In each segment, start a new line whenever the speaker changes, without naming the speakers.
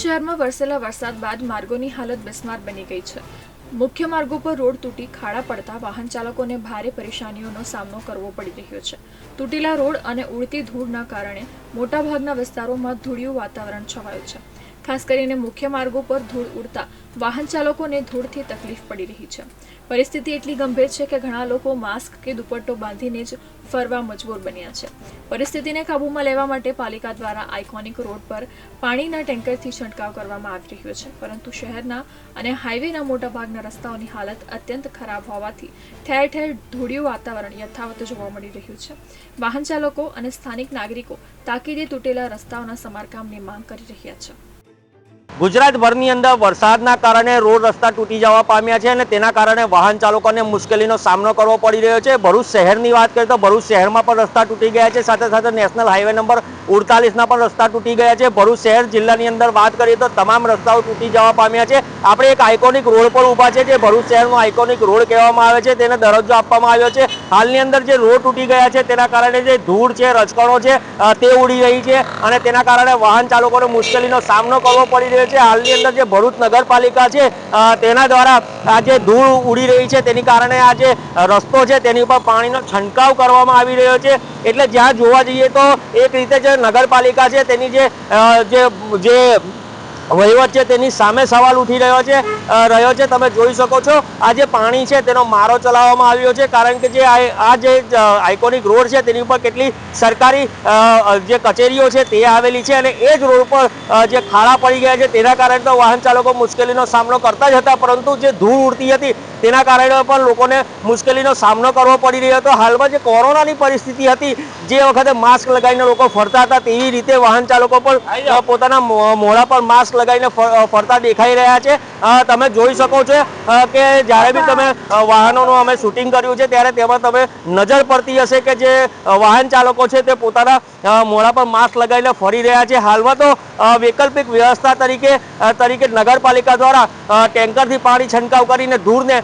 શહેરમાં વરસેલા વરસાદ બાદ માર્ગોની હાલત બિસ્માર બની ગઈ છે. મુખ્ય માર્ગો પર રોડ તૂટી, ખાડા પડતા વાહન ચાલકોને ભારે પરેશાનીઓનો સામનો કરવો પડી રહ્યો છે. તૂટેલા રોડ અને ઉડતી ધૂળના કારણે મોટાભાગના વિસ્તારોમાં ધૂળિયું વાતાવરણ છવાયું છે. ખાસ કરીને મુખ્ય માર્ગો પર ધૂળ ઉડતા વાહન ચાલકોને ધૂળથી તકલીફ પડી રહી છે. પરિસ્થિતિ એટલી ગંભીર છે કે ઘણા લોકો માસ્ક કે દુપટ્ટો બાંધીને જ ફરવા મજબૂર બન્યા છે. પરિસ્થિતિને કાબૂમાં લેવા માટે પાલિકા દ્વારા આઇકોનિક રોડ પર પાણીના ટેન્કરથી છંટકાવ કરવામાં આવી રહ્યો છે. પરંતુ શહેરના અને હાઈવેના મોટાભાગના રસ્તાઓની હાલત અત્યંત ખરાબ હોવાથી ઠેર ઠેર ધૂળિયું વાતાવરણ યથાવત જોવા મળી રહ્યું છે. વાહન ચાલકો અને સ્થાનિક નાગરિકો તાકીદે તૂટેલા રસ્તાઓના સમારકામની માંગ કરી રહ્યા છે.
ગુજરાતભરની અંદર વરસાદના કારણે રોડ રસ્તા તૂટી જવા પામ્યા છે અને તેના કારણે વાહન ચાલકોને મુશ્કેલીનો સામનો કરવો પડી રહ્યો છે. ભરૂચ શહેરની વાત કરીએ તો ભરૂચ શહેરમાં પણ રસ્તા તૂટી ગયા છે. સાથે સાથે નેશનલ હાઈવે નંબર ઉડતાલીસના પણ રસ્તા તૂટી ગયા છે. ભરૂચ શહેર જિલ્લાની અંદર વાત કરીએ તો તમામ રસ્તાઓ તૂટી જવા પામ્યા છે. આપણે એક આઇકોનિક રોડ પર ઊભા છે જે ભરૂચ શહેરનો આઇકોનિક રોડ કહેવામાં આવે છે. તેને દરજ્જો આપવામાં આવ્યો છે. હાલની અંદર જે રોડ તૂટી ગયા છે તેના કારણે જે ધૂળ છે, રજકણો છે તે ઉડી રહી છે અને તેના કારણે વાહન ચાલકોને મુશ્કેલીનો સામનો કરવો પડી રહ્યો છે. હાલની અંદર જે ભરૂચ નગરપાલિકા છે તેના દ્વારા આ જે ધૂળ ઉડી રહી છે, તેની કારણે આ જે રસ્તો છે, તેની ઉપર પાણીનો છંટકાવ કરવામાં આવી રહ્યો છે. એટલે જ્યાં જોવા જઈએ તો એક રીતે જે નગરપાલિકા છે, તેની જે જે વહીવટ છે, તેની સામે સવાલ ઉઠી રહ્યો છે. રહ્યો છે. તમે જોઈ શકો છો. આ જે પાણી છે તેનો મારો ચલાવવામાં આવ્યો છે. કારણ કે જે આ જે આઇકોનિક રોડ છે તેની ઉપર કેટલી સરકારી જે કચેરીઓ છે તે આવેલી છે અને એ જ રોડ પર જે ખાડા પડી ગયા છે તેના કારણે તો વાહન ચાલકો મુશ્કેલીનો સામનો કરતા જ હતા. પરંતુ જે ધૂળ ઉડતી હતી તેના કારણે પણ લોકોને મુશ્કેલીનો સામનો કરવો પડી રહ્યો હતો. હાલમાં જે કોરોનાની પરિસ્થિતિ હતી જે વખતે માસ્ક લગાવીને લોકો ફરતા હતા તેવી રીતે વાહન ચાલકો પણ પોતાના મોઢા પર માસ્ક લગાવીને ફરતા દેખાઈ રહ્યા છે. અ, તમે જોઈ શકો છો કે જ્યારે બી તમે વાહનોનું અમે શૂટિંગ કર્યું છે ત્યારે તેમાં તમે નજર પડતી હશે કે જે વાહન ચાલકો છે તે પોતાના મોડા પર માસ્ક લગાવીને ફરી રહ્યા છે. હાલમાં તો વૈકલ્પિક વ્યવસ્થા તરીકે તરીકે નગરપાલિકા દ્વારા ટેન્કરથી પાણી છંટકાવ કરીને ધૂળને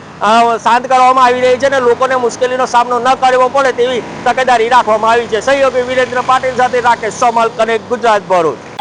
શાંત કરવામાં આવી રહી છે અને લોકોને મુશ્કેલીનો સામનો ન કરવો પડે તેવી તકેદારી રાખવામાં આવી છે. સહયોગી વિરેન્દ્ર પાટીલ સાથે રાકેશ સોમલ કનેક્ટ ગુજરાત ભરૂચ.